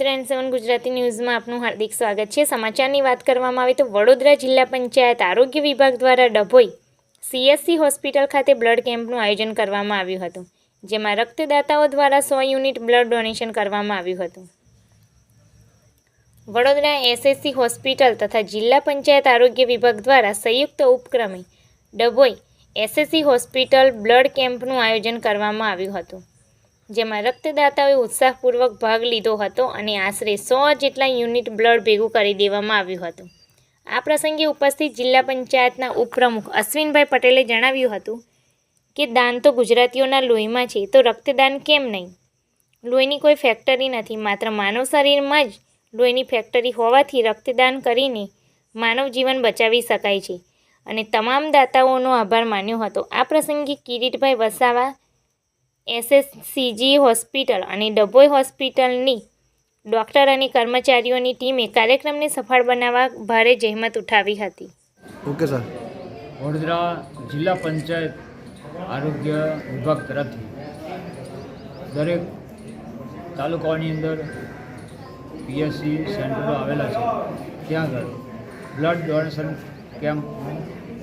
મિત્ર એન સેવન ગુજરાતી ન્યૂઝમાં આપનું હાર્દિક સ્વાગત છે. સમાચારની વાત કરવામાં આવે તો વડોદરા જિલ્લા પંચાયત આરોગ્ય વિભાગ દ્વારા ડભોઈ સીએસસી હોસ્પિટલ ખાતે બ્લડ કેમ્પનું આયોજન કરવામાં આવ્યું હતું, જેમાં રક્તદાતાઓ દ્વારા સો યુનિટ બ્લડ ડોનેશન કરવામાં આવ્યું હતું. વડોદરા એસએસસી હોસ્પિટલ તથા જિલ્લા પંચાયત આરોગ્ય વિભાગ દ્વારા સંયુક્ત ઉપક્રમે ડભોઈ એસએસસી હોસ્પિટલ બ્લડ કેમ્પનું આયોજન કરવામાં આવ્યું હતું. જેમાં રક્તદાતાઓએ ઉત્સાહપૂર્વક ભાગ લીધો હતો અને આશરે સો જેટલા યુનિટ બ્લડ ભેગું કરી દેવામાં આવ્યું હતું. આ પ્રસંગે ઉપસ્થિત જિલ્લા પંચાયતના ઉપપ્રમુખ અશ્વિનભાઈ પટેલે જણાવ્યું હતું કે, દાન તો ગુજરાતીઓના લોહીમાં છે, તો રક્તદાન કેમ નહીં? લોહીની કોઈ ફેક્ટરી નથી, માત્ર માનવ શરીરમાં જ લોહીની ફેક્ટરી હોવાથી રક્તદાન કરીને માનવ જીવન બચાવી શકાય છે. અને તમામ દાતાઓનો આભાર માન્યો હતો. આ પ્રસંગે કિરીટભાઈ વસાવા એસએસસીજી હોસ્પિટલ અને ડભોઈ હોસ્પિટલની ડૉક્ટર અને કર્મચારીઓની ટીમે કાર્યક્રમને સફળ બનાવવા ભારે જહેમત ઉઠાવી હતી. Okay sir. વડોદરા જિલ્લા પંચાયત આરોગ્ય વિભાગ તરફથી દરેક તાલુકાઓની અંદર પીએસસી સેન્ટરો આવેલા છે. ત્યાં આગળ બ્લડ ડોનેશન કેમ્પ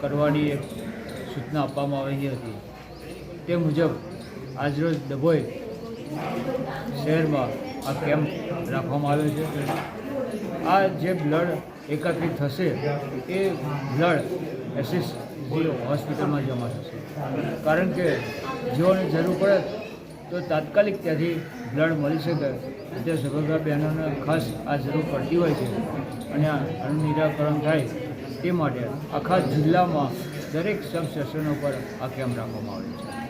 કરવાની એક સૂચના આપવામાં આવેલી હતી. તે મુજબ આજરોજ ડભોઈ શહેરમાં આ કેમ્પ રાખવામાં આવ્યો છે આ જે બ્લડ એકત્રિત થશે એ બ્લડ એસિસ હોસ્પિટલમાં જમા થશે. કારણ કે જેઓને જરૂર પડે તો તાત્કાલિક ત્યાંથી બ્લડ મળી શકે. એટલે સગર્ભા બહેનોને ખાસ આ જરૂર પડતી હોય છે અને આનું નિરાકરણ થાય તે માટે આખા જિલ્લામાં દરેક સબ સ્ટેશનો પર આ કેમ્પ રાખવામાં આવે છે.